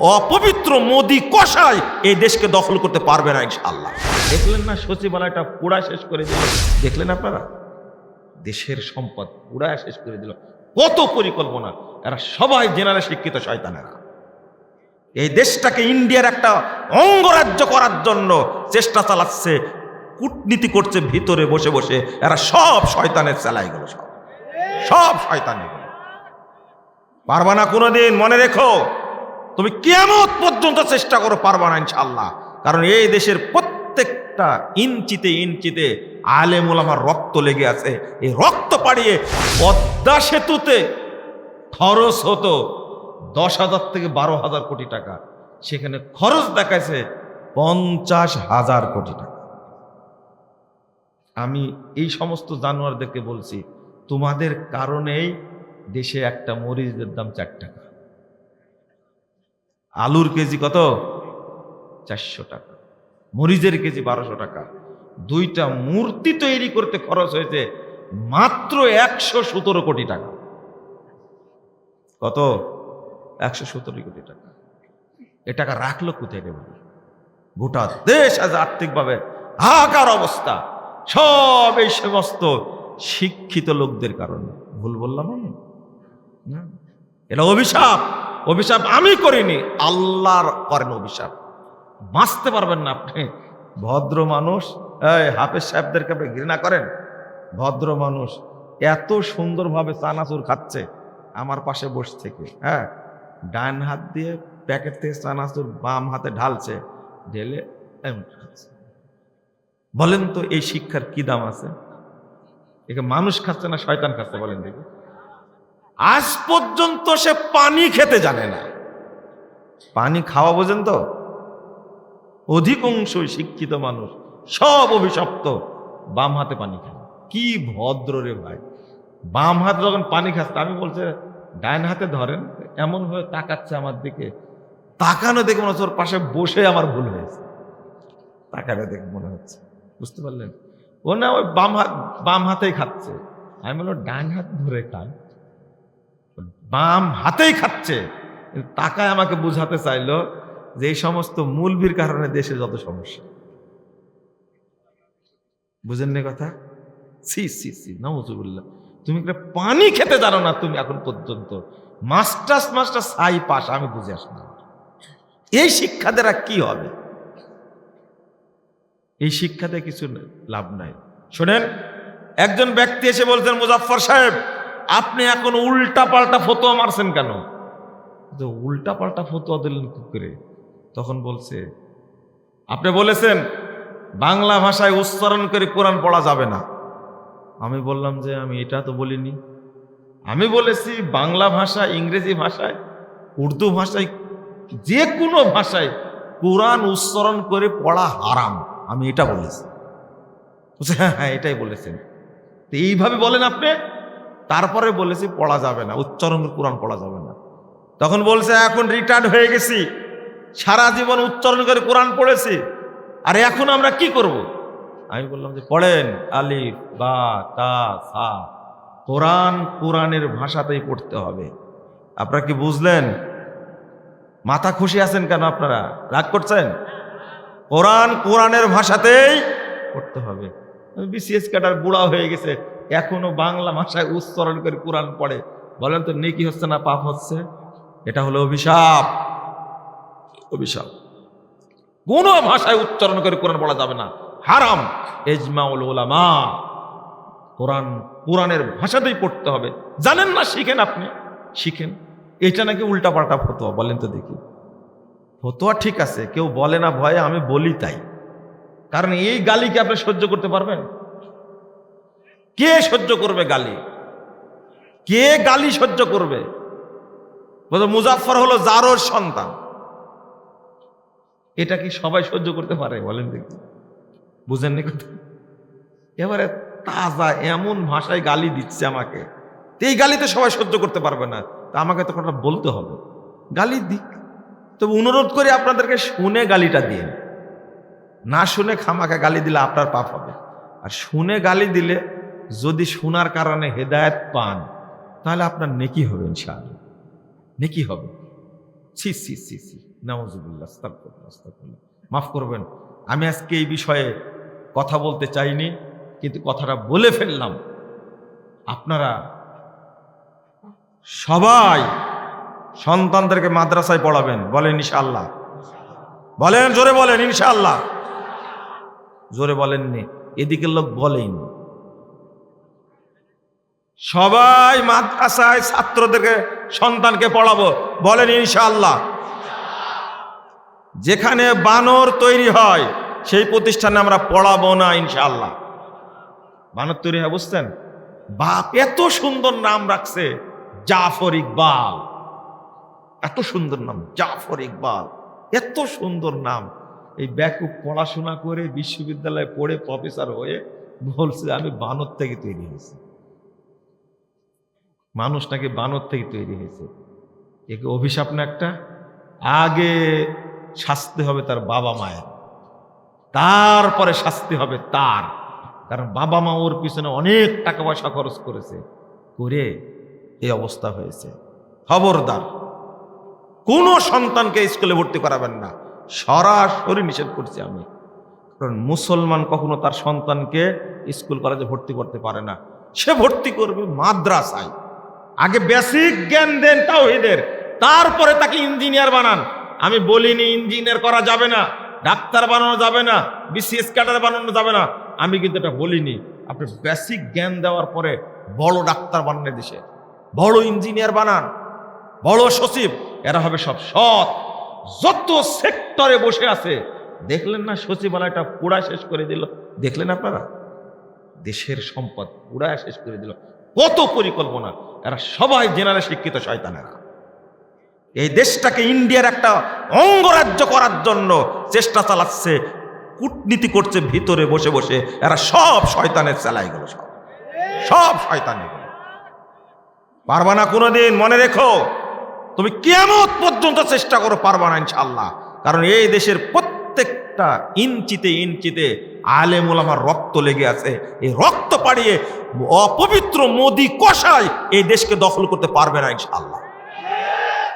অপবিত্র মোদি কষায় এই দেশকে দখল করতে পারবে না ইনশাআল্লাহ। দেখলেন না সচিবালয়টা পুরা শেষ করে দিল? দেখলেন আপনারা? দেশের সম্পদ পুরা শেষ করে দিল। কত পরিকল্পনা, এরা সবাই জেনারেল শিক্ষিত শয়তানেরা। এই দেশটাকে ইন্ডিয়ার একটা অঙ্গরাজ্য করার জন্য চেষ্টা চালাচ্ছে, কূটনীতি করছে, ভিতরে বসে বসে। এরা সব শয়তানের চালাইগুলো সব। সব শয়তানের পারবা না কোনোদিন, মনে রেখো। তুমি কেমত পর্যন্ত চেষ্টা করো পারবা না ইনশাল্লাহ কারণ এই দেশের প্রত্যেকটা ইঞ্চিতে ইঞ্চিতে আলেম ওলামার রক্ত লেগে আছে। এই রক্ত পাড়িয়ে পদ্মা সেতুতে খরচ হতো দশ হাজার থেকে বারো হাজার কোটি টাকা। সেখানে খরচ দেখাইছে পঞ্চাশ হাজার কোটি টাকা। আমি এই সমস্ত জানোয়ারদেরকে বলছি, তোমাদের কারণেই দেশে একটা মরিচের দাম চার টাকা। আলুর কেজি কত? চারশো টাকা। মরিচের কেজি বারোশো টাকা। দুইটা মূর্তি তৈরি করতে খরচ হয়েছে মাত্র একশো সতেরো কোটি টাকা। কত? একশো সতেরো কোটি টাকা। এ টাকা রাখল কোথায় রে গোটা দেশ আজ আর্থিকভাবে হাহাকার অবস্থা। সব এই সমস্ত শিক্ষিত লোকদের কারণে। ভুল বললাম আমি? না? এটা অভিশাপ। অভিশাপ আমি করিনি, আল্লাহর করেন অভিশাপ। বাঁচতে পারবেন না আপনি। ভদ্র মানুষ হাফেজ সাহেবদেরকে আপনি ঘৃণা করেন? ভদ্র মানুষ, এত সুন্দরভাবে চানাচুর খাচ্ছে আমার পাশে বসে থেকে হ্যাঁ? ডান হাত দিয়ে প্যাকেট থেকে চানাচুর বাম হাতে ঢালছে, ঢেলে বলেন তো এই শিক্ষার কি দাম আছে? একে মানুষ খাচ্ছে না শয়তান খাচ্ছে বলেন দেখি। আজ পর্যন্ত সে পানি খেতে জানে না। পানি খাওয়া বোঝেন তো? অধিকাংশই শিক্ষিত মানুষ, সব অভিশপ্ত, বাম হাতে পানি খায়। কি ভদ্র রে ভাই। বাম হাতে যখন পানি খাচ্ছে আমি বলছে ডাইন হাতে ধরেন, এমন হয়ে তাকাচ্ছে আমার দিকে। তাকানো দেখে মনে হচ্ছে ওর পাশে বসে আমার ভুল হয়েছে। তাকানো দেখে মনে হচ্ছে। বুঝতে পারলেন? ও না, ওই বাম হাত, বাম হাতেই খাচ্ছে। আমি বলল ডান হাত ধরে খায় বাম হাতেই খাচ্ছে। তাকায় আমাকে বুঝাতে চাইলো যে এই সমস্ত মূলবির কারণে দেশে যত সমস্যা। বুঝেন না কথা? সি সি সি নজুবুল্লাহ তুমি পানি খেতে জানো না তুমি এখন পর্যন্ত। মাস্টার্স মাস্টার সাই পাস, আমি বুঝে আসি না। এই শিক্ষা দ্বারা কি হবে? এই শিক্ষাতে কিছু লাভ নাই। শোনেন, একজন ব্যক্তি এসে বলছেন মুজাফর সাহেব আপনি এখন উল্টা পাল্টা ফতোয়া মারছেন কেন? যে উল্টা পাল্টা ফতোয়া দিলেন কি করে? তখন বলছে, আপনি বলেছেন, বাংলা ভাষায় উচ্চারণ করে কোরআন পড়া যাবে না। আমি বললাম যে, আমি এটা তো বলিনি। আমি বলেছি, বাংলা ভাষা, ইংরেজি ভাষায়, উর্দু ভাষায় যে কোনো ভাষায় কোরআন উচ্চারণ করে পড়া হারাম। আমি এটা বলেছি। হ্যাঁ হ্যাঁ এটাই বলেছেন। তো এইভাবে বলেন আপনি তারপরে বলেছি, পড়া যাবে না, উচ্চারণ কোরআন পড়া যাবে না। তখন বলছে, এখন রিটায়ার্ড হয়ে গেছি, সারা জীবন উচ্চারণ করে কোরআন পড়েছি, আর এখন আমরা কি করব। আমি বললাম যে, পড়েন, আলিফ, বা, তা, সা, কোরআন কোরআনের ভাষাতেই পড়তে হবে। আপনারা কি বুঝলেন? মাথা খুশি আছেন কেন আপনারা? রাগ করছেন? কোরআন কোরআনের ভাষাতেই পড়তে হবে। বিসিএস কাটার বুড়া হয়ে গেছে এখনও বাংলা ভাষায় উচ্চারণ করে কোরআন পড়ে। বলেন তো, নেকি হচ্ছে না পাপ হচ্ছে? এটা হলো অভিশাপ। অভিশাপ। কোন ভাষায় উচ্চারণ করে কোরআন পড়া যাবে না। হারাম। এজমাউল ওলামা কোরআন, কোরআনের ভাষাতেই পড়তে হবে। জানেন না, শিখেন আপনি? শিখেন। এটা নাকি উল্টা পাল্টা ফতোয়া, বলেন তো দেখি। ফতোয়া ঠিক আছে, কেউ বলে না ভয়ে, আমি বলি তাই। কারণ এই গালিকে আপনি সহ্য করতে পারবেন? কে সহ্য করবে গালি? কে গালি সহ্য করবে? মুজাফর হলো জারোর সন্তান। এটা কি সবাই সহ্য করতে পারে? বলেন দেখি। বুঝেননি কথা? এবারে তাজা এমন ভাষায় গালি দিচ্ছে আমাকে। এই গালি তো সবাই সহ্য করতে পারবে না। তা আমাকে তো কথা বলতে হবে। গালি দিক। তবে অনুরোধ করে আপনাদেরকে শুনে গালিটা দিয়ে না শুনে খামাকে গালি দিলে আপনার পাপ হবে। আর শুনে গালি দিলে যদি শোনার কারণে হেদায়েত পান, তাহলে আপনার নেকি হবে ইনশাআল্লাহ। নেকি হবে। ছি ছি। মাফ করবেন, আমি আজকে এই বিষয়ে কথা বলতে চাইনি, কিন্তু কথাটা বলে ফেললাম। আপনারা সবাই সন্তানদেরকে মাদ্রাসায় পড়াবেন, বলেন ইনশাআল্লাহ। বলেন, জোরে বলেন, ইনশাআল্লাহ। জোরে বলেননি, এদিকের লোক বলেনি সবাই মাদ্রাসায় ছাত্রদেরকে, সন্তানকে পড়াবো। বলেন ইনশাআল্লাহ। যেখানে বানর তৈরি হয়, সেই প্রতিষ্ঠানে আমরা পড়াবো না ইনশাআল্লাহ। বানর তৈরি হয়, বুঝছেন? বাপ এত সুন্দর নাম রাখছে, জাফর ইকবাল। এত সুন্দর নাম, জাফর ইকবাল। এত সুন্দর নাম। এই ব্যাকুব পড়াশোনা করে বিশ্ববিদ্যালয়ে পড়ে প্রফেসর হয়ে বলছে, আমি বানর থেকে তৈরি হয়েছি। মানুষ নাকি বানর থেকে তৈরি হয়েছে। একে অভিশাপ না একটা? আগে শাস্তি হবে তার বাবা মায়ের। তারপরে শাস্তি হবে তার। কারণ বাবা মা ওর পিছনে অনেক টাকা পয়সা খরচ করেছে, করে এই অবস্থা হয়েছে। খবরদার। কোনো সন্তানকে স্কুলে ভর্তি করাবেন না। সরাসরি নিষেধ করছি আমি। কারণ মুসলমান কখনো তার সন্তানকে স্কুল কলেজে ভর্তি করতে পারে না। সে ভর্তি করবে মাদ্রাসায়। আগে বেসিক জ্ঞান দেন তাওহিদের, তারপরে তাকে ইঞ্জিনিয়ার বানান। আমি বলিনি ইঞ্জিনিয়ার করা যাবে না, ডাক্তার বানানো যাবে না বিসিএস ক্যাডার বানানো যাবে না। আমি কিন্তু এটা বলিনি। আপনি বেসিক জ্ঞান দেওয়ার পরে বড় ডাক্তার বানানো দেশে। বড় ইঞ্জিনিয়ার বানান, বড় সচিব, এরা হবে সব সৎ। যত সেক্টরে বসে আছে, দেখলেন না সচিবালয়টা পুরা শেষ করে দিল? দেখলেন আপনারা? দেশের সম্পদ পুরা শেষ করে দিল। কত পরিকল্পনা? এরা সবাই জেনারেল শিক্ষিত শয়তানেরা। এই দেশটাকে ইন্ডিয়ার একটা অঙ্গরাজ্য করার জন্য চেষ্টা চালাচ্ছে, কূটনীতি করছে, ভিতরে বসে বসে। এরা সব শয়তানের চালাইগুলো সব। সব শয়তানের পারবা না কোনোদিন, মনে রেখো। তুমি কেমন পর্যন্ত চেষ্টা করো পারবা না ইনশাল্লাহ কারণ এই দেশের প্রত্যেকটা ইঞ্চিতে ইঞ্চিতে আলেম আমার রক্ত লেগে আছে। এই রক্ত পাড়িয়ে অপবিত্র মোদি কষায় এই দেশকে দখল করতে পারবে না ইনশাল্লাহ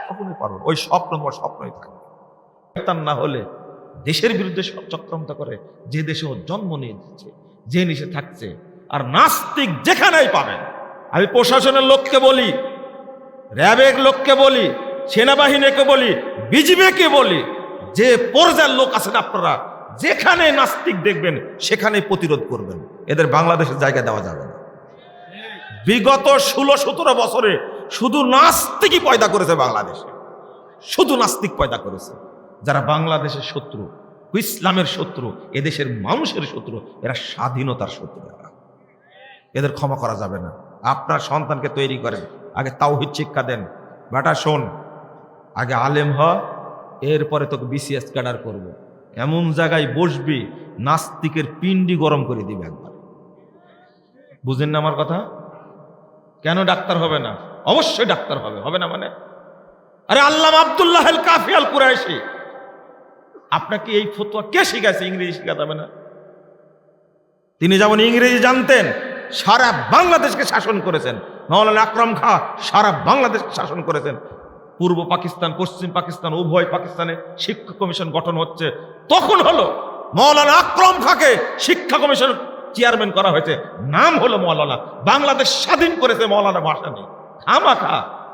কখনোই পারবে। ওই স্বপ্ন তোমার স্বপ্নই থাকবে। না হলে দেশের বিরুদ্ধে চক্রান্ত করে, যে দেশে ও জন্ম নিয়ে দিচ্ছে যে নিচে থাকছে, আর নাস্তিক যেখানেই পাবেন আমি প্রশাসনের লোককে বলি, র্যাবের লোককে বলি, সেনাবাহিনীকে বলি, বিজিবিকে বলি যে পর্যায়ের লোক আছেন আপনারা, যেখানে নাস্তিক দেখবেন সেখানে প্রতিরোধ করবেন। এদের বাংলাদেশের জায়গা দেওয়া যাবে না। বিগত ষোলো সতেরো বছরে শুধু নাস্তিকই পয়দা করেছে বাংলাদেশে। শুধু নাস্তিক পয়দা করেছে। যারা বাংলাদেশের শত্রু, ইসলামের শত্রু, এদেশের মানুষের শত্রু, এরা স্বাধীনতার শত্রু এরা। এদের ক্ষমা করা যাবে না। আপনার সন্তানকে তৈরি করেন। আগে তাওহিদ শিক্ষা দেন। বেটা, শোন, আগে আলেম হ এরপরে তোকে বিসিএস ক্যাডার করব। এমন জায়গায় বসবি, নাস্তিকের পিন্ডি গরম করে দিবে একবার। বুঝেন না আমার কথা? কেন ডাক্তার হবে না? অবশ্যই ডাক্তার হবে হবে না মানে? আরে আল্লাহ আবদুল্লাহ কাফি আল কুরাইশি। আপনাকে এই ফতোয়া কে শিখাইছে? ইংরেজি শিখা যাবে না। তিনি যেমন ইংরেজি জানতেন, সারা বাংলাদেশকে শাসন করেছেন। মৌলানা আকরম খা সারা বাংলাদেশকে শাসন করেছেন। পূর্ব পাকিস্তান, পশ্চিম পাকিস্তান, উভয় পাকিস্তানে শিক্ষা কমিশন গঠন হচ্ছে। তখন হলো মৌলানা আকরম খাকে শিক্ষা কমিশন চেয়ারম্যান করা হয়েছে। নাম হলো মৌলানা। বাংলাদেশ স্বাধীন করেছে মৌলানা ভাষা নেই খামাখা।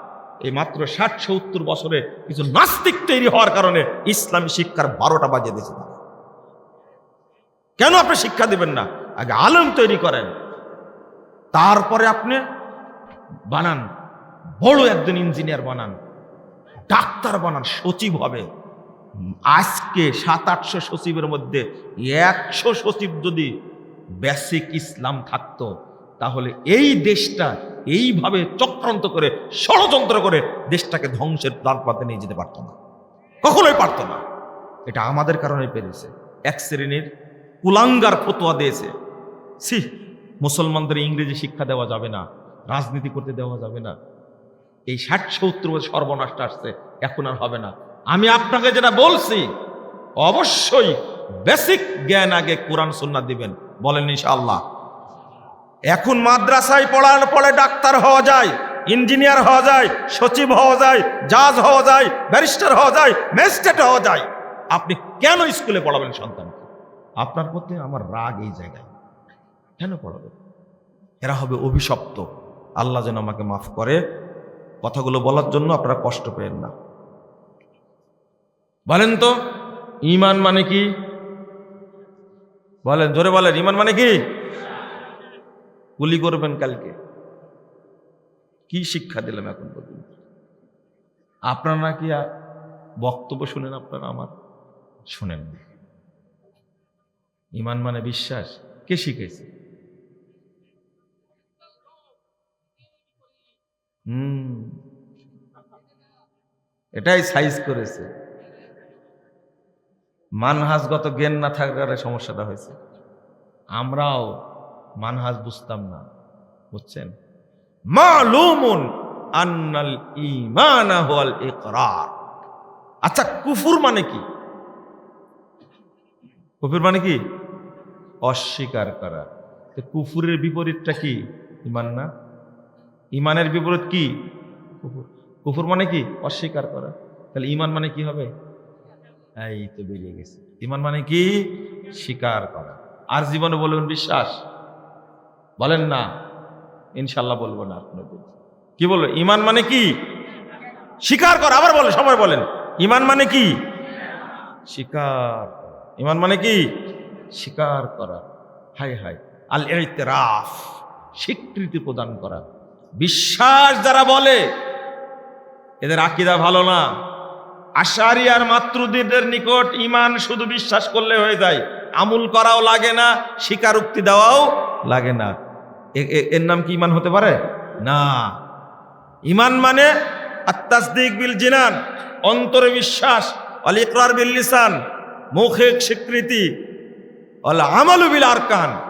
এই মাত্র ষাট সত্তর বছরে কিছু নাস্তিক তৈরি হওয়ার কারণে ইসলামী শিক্ষার বারোটা বাজে দিয়েছে। কেন আপনি শিক্ষা দিবেন না? আগে আলম তৈরি করেন। তারপরে আপনি বানান। বড় একজন ইঞ্জিনিয়ার বানান। ডাক্তার বানান, সচিব হবে। আজকে সাত, আটশো সচিবের মধ্যে একশো সচিব যদি বেসিক ইসলাম থাকতো, তাহলে এই দেশটা এইভাবে চক্রান্ত করে, ষড়যন্ত্র করে দেশটাকে ধ্বংসের দ্বারপাতে নিয়ে যেতে পারতো না। কখনোই পারতো না। এটা আমাদের কারণে পেরেছে। এক শ্রেণির কুলাঙ্গার ফতোয়া দিয়েছে। সি মুসলমানদের ইংরেজি শিক্ষা দেওয়া যাবে না, রাজনীতি করতে দেওয়া যাবে না। এই ষাট সত্তর বছর সর্বনাশটা আসছে, এখন আর হবে না। আমি আপনাকে যেটা বলছি, অবশ্যই বেসিক জ্ঞান আগে কোরআন সুন্নাত দিবেন, বলেন ইনশাআল্লাহ। এখন মাদ্রাসায় পড়ার পরে ডাক্তার হওয়া যায়, ইঞ্জিনিয়ার হওয়া যায়, সচিব হওয়া যায়, জাজ হওয়া যায়, ব্যারিস্টার হওয়া যায়, ম্যাজিস্ট্রেট হওয়া যায়। আপনি কেন স্কুলে পড়াবেন সন্তানকে? আপনার প্রতি আমার রাগ এই জায়গায়। কেন পড়াবেন? এরা হবে অভিশপ্ত। আল্লাহ যেন আমাকে মাফ করে কথাগুলো বলার জন্য আপনারা কষ্ট পেয়েন না। বলেন তো, ইমান মানে কি? বলেন, জোরে বলেন, ইমান মানে কি? গুলি করবেন কালকে। কি শিক্ষা দিলাম এখন পর্যন্ত? আপনারা আর বক্তব্য শুনেন আপনারা আমার? শুনেন ইমান মানে বিশ্বাস। কে শিখেছে? হুম। এটাই সাইজ করেছে। মানহাজগত জ্ঞান না থাকার সমস্যাটা হয়েছে। আমরাও মানহাজ বুঝতাম না, বুঝছেন? মালুমুন আন্নাল ঈমান হুয়াল ইকরার। আচ্ছা কুফুর মানে কি? কুফুর মানে কি? অস্বীকার করা। কুফুরের বিপরীতটা কি? ইমান না? ইমানের বিপরীত কি? কুফুর। কুফুর মানে কি? অস্বীকার করা। তাহলে ইমান মানে কি হবে? এই তো বেরিয়ে গেছে। ইমান মানে কি? স্বীকার করা। আর জীবনে বলবেন বিশ্বাস? বলেন না। ইনশাল্লাহ বলব না আপনাদের। কি বলব? ইমান মানে কি? স্বীকার করা। আবার বলে সবাই বলেন। ইমান মানে কি? স্বীকার ইমান মানে কি? স্বীকার করা। হাই হাই আল ইতিরাফ স্বীকৃতি প্রদান করা। বিশ্বাস যারা বলে, এদের আকিদা ভালো না। আশারি আর মাতৃদের নিকট ইমান শুধু বিশ্বাস করলে হয়ে যায়। আমুল করাও লাগে না, স্বীকারোক্তি দেওয়াও লাগে না। এর নাম কি ইমান হতে পারে? না। ইমান মানে আত্মাসদিক বিল জিনান, অন্তরে বিশ্বাস, অল ইকরার বিল লিসান, মৌখিক স্বীকৃতি, অল আমালু বিল আরকান,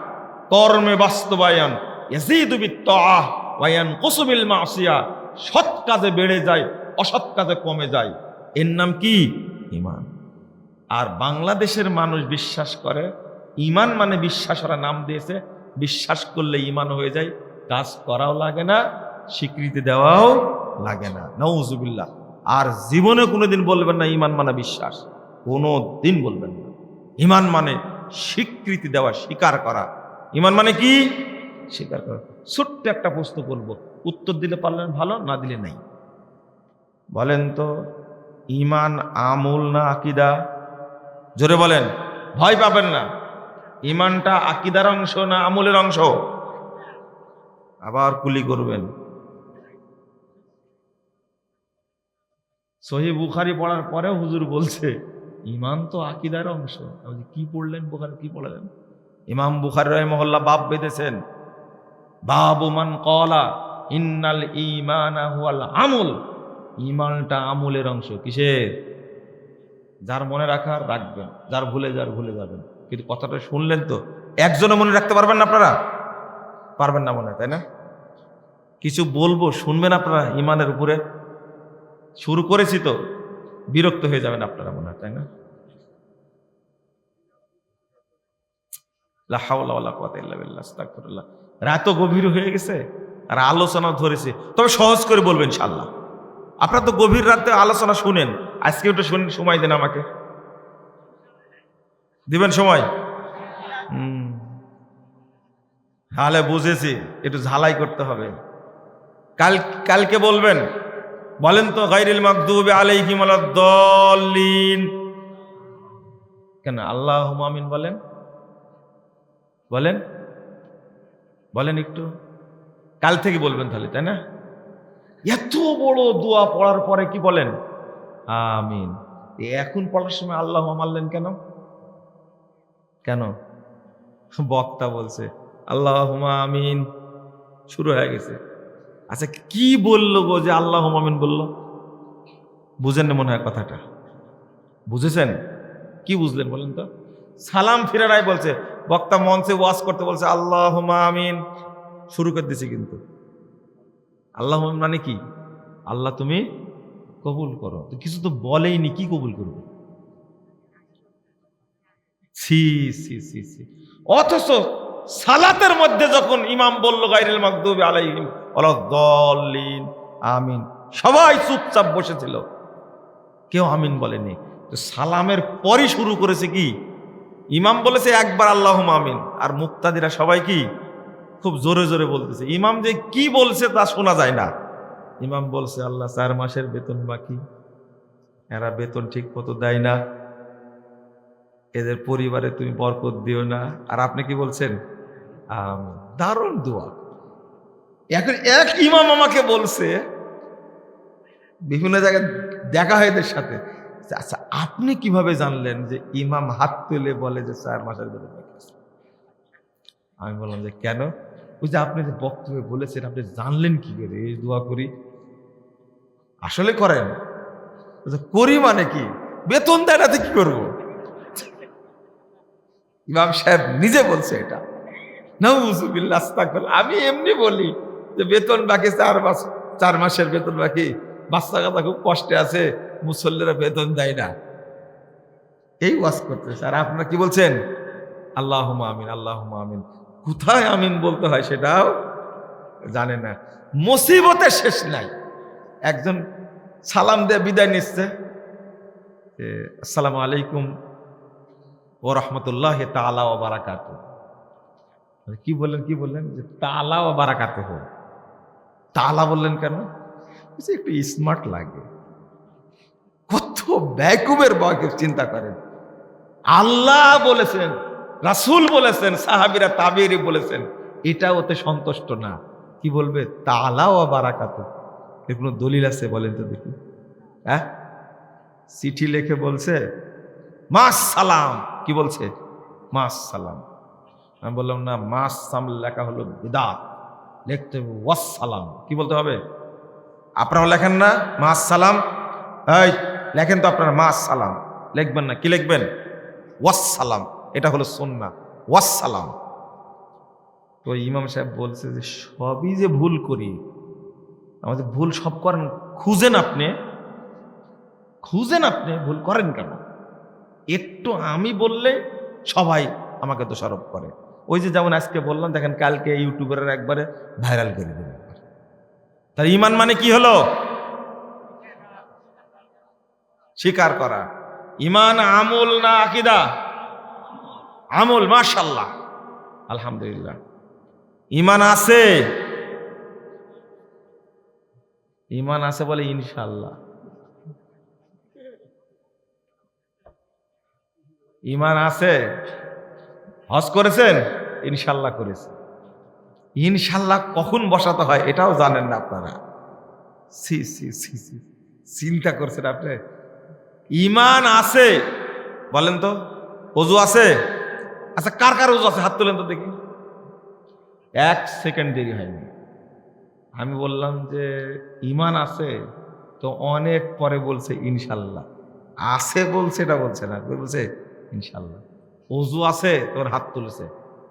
কর্মে বাস্তবায়ন, ইয়াজিদু বিত তাআহ। ওয়া ইয়ানকুসু বিল মাসিয়া, সৎ কাজে বেড়ে যায়, অসৎ কাজে কমে যায়। এর নাম কি? ইমান আর বাংলাদেশের মানুষ বিশ্বাস করে ইমান মানে বিশ্বাস, ওরা নাম দিয়েছে, বিশ্বাস করলে ইমান হয়ে যায়, কাজ করাও লাগে না, স্বীকৃতি দেওয়াও লাগে না। নৌজুবিল্লাহ আর জীবনে কোনোদিন বলবেন না ইমান মানে বিশ্বাস। কোনো দিন বলবেন না। ইমান মানে স্বীকৃতি দেওয়া, স্বীকার করা। ইমান মানে কি? স্বীকার করা। ছোট্ট একটা প্রশ্ন করব। উত্তর দিলে পারলেন ভালো, না দিলে নাই। বলেন তো ইমান আমুল না আকিদা? জোরে বলেন, ভয় পাবেন না। ইমানটা আকিদার অংশ না আমলের অংশ? আবার কুলি করবেন। সহি বুখারি পড়ার পরেও হুজুর বলছে ইমান তো আকিদার অংশ। কি পড়লেন বুখারি, কি পড়লেন? ইমাম বুখারি রহমহল্লা বাপ বেঁধেছেন। বাবু মান কলা, ইন্নাল ইমানা হুয়াল আমল। ইমানটা আমলের অংশ, কিসের? যার মনে রাখার রাখবেন, যার ভুলে যার ভুলে যাবেন। কিন্তু কথাটা শুনলেন তো একজনও মনে রাখতে পারবেন না আপনারা? পারবেন না মনে তাই না? কিছু বলব, শুনবেন আপনারা ইমানের উপরে? শুরু করেছি তো, বিরক্ত হয়ে যাবেন আপনারা মনে হয়, তাই না? লা হাওলা ওয়ালা কুওয়াতা ইল্লা বিল্লাহ, আস্তাগফিরুল্লাহ। রাত গভীর হয়ে গেছে আর আলোচনা ধরেছে। তবে সহজ করে বলবেন ইনশাল্লাহ আপনারা তো গভীর রাতে আলোচনা শুনেন। আজকে একটু শুন সময় দেন আমাকে। দিবেন সময়? হুম। তাহলে বুঝেছি একটু ঝালাই করতে হবে। কাল কালকে বলবেন বলেন তো গাইরিল মাকদুবে আলাইহিম আলাদ-দাল্লিন কেন আল্লাহ আমিন বলেন? বলেন। বলেন একটু। কাল থেকে বলবেন তাহলে, তাই না? এত বড় দোয়া পড়ার পরে কি বলেন? আমিন। এখন পড়ার সময় আল্লাহ মারলেন কেন? কেন? বক্তা বলছে আল্লাহ আমিন। শুরু হয়ে গেছে। আচ্ছা কি বলল গো যে আল্লাহ আমিন বলল? বুঝেন না মনে হয় কথাটা। বুঝেছেন? কি বুঝলেন বলেন তো? সালাম ফিরারাই বলছে, বক্তা মঞ্চে ওয়াজ করতে বলছে আল্লাহ আমিন। শুরু করে দিছে কিন্তু। আল্লাহ মানে কি? আল্লাহ তুমি কবুল করো। তো কিছু তো বলেইনি, কি কবুল করবে? সি সি অথচ সালাতের মধ্যে যখন ইমাম বলল গাইরুল মাকদুবি আলাইহিম দলিন আমিন। সবাই চুপচাপ বসেছিল। কেউ আমিন বলেনি। তো সালামের পরই শুরু করেছে কি? ইমাম বলেছে একবার আল্লাহ আমিন। আর মুক্তাদিরা সবাই কি? খুব জোরে জোরে বলতেছে। ইমাম যে কি বলছে তা শোনা যায় না। ইমাম বলছে, আল্লাহ চার মাসের বেতন বাকি। এরা বেতন ঠিক মতো দেয় না। এদের পরিবারে তুমি বরকত দিও না। আর আপনি কি বলছেন? দারুণ দোয়া। এখন এক ইমাম আমাকে বলছে, বিভিন্ন জায়গায় দেখা হয় এদের সাথে। আচ্ছা আপনি কীভাবে জানলেন যে ইমাম হাত তুলে বলে যে চার মাসের বেতন? আমি বললাম যে কেন? ওই যে আপনি যে বক্তব্যে বলেছেন আপনি জানলেন কি করে? এই দোয়া করি। আসলে করেন। বলছে, করি মানে কি? বেতন দেয় না কি করব? ইমাম সাহেব নিজে বলছে এটা। নাউজুবিল্লাহ। আমি এমনি বলি যে বেতন বাকি চার মাস চার মাসের বেতন বাকি। বাচ্চা কাচ্চা খুব কষ্টে আছে, মুসল্লিরা বেতন দেয় না। এই ওয়াজ করতেছে। আর আপনারা কি বলছেন? আল্লাহ আমিন আল্লাহ আমিন। কোথায় আমিন বলতে হয় সেটাও জানে না। মুসিবতের শেষ নাই। একজন সালাম দিয়ে বিদায় নিচ্ছে। আসসালামু আলাইকুম ও রহমতুল্লাহ তালা ও বারাকাত কি বললেন কি বললেন? যে তালা ও বারাকাত হো তালা বললেন কেন? একটু স্মার্ট লাগে কত ব্যাকুবের বাকিব চিন্তা করেন। আল্লাহ বলেছেন, রাসূল বলেছেন, সাহাবিরা তাবিরি বলেছেন, এটা ওতে সন্তুষ্ট না। কি বলবে? তালাও বারাকাত। কোনো দলিল আছে বলেন তো দেখি। হ্যাঁ? চিঠি লিখে বলছে মাস সালাম কি বলছে? মাস সালাম আমি বললাম, না মাস সাম লেখা হলো বিদাত। লিখতে হবে ওয়াস সালাম কি বলতে হবে? আপনারাও লেখেন না? মাস সালাম। এই, লেখেন তো আপনারা, মাস সালাম। লিখবেন না, কি লিখবেন? ওয়াস সালাম, এটা হলো সন্না ওয়াস সালাম। তো ইমাম সাহেব বলছে যে, সবই যে ভুল করি, আমাদের ভুল সব করেন, খুঁজেন আপনি। খুঁজেন আপনি, ভুল করেন কেন? একটু আমি বললে সবাই আমাকে দোষারোপ করে। ওই যে যেমন আজকে বললাম, দেখেন কালকে ইউটিউবের একবারে ভাইরাল করে দেবে তার ইমান মানে কি হলো? স্বীকার করা। ইমান, আমল না আকিদা? আমল মাশাল্লাহ আলহামদুলিল্লাহ। ইমান আছে? ইমান আছে বলে ইনশাল্লাহ ইমান আছে? হজ করেছেন? ইনশাল্লাহ করেছে ইনশাল্লাহ কখন বসাতে হয় এটাও জানেন না আপনারা। সি সি সি সি চিন্তা করছেন আপনি? ইমান আছে, বলেন তো, অজু আছে? আচ্ছা কার কার অজু আছে? হাত তোলেন তো দেখি। এক সেকেন্ড দেরি হয়নি। আমি বললাম যে, ইমান আছে, তো অনেক পরে বলছে ইনশাল্লাহ। আছে বলছে, এটা বলছে না, বলছে ইনশাল্লাহ। অজু আছে তোর হাত তুলেছে।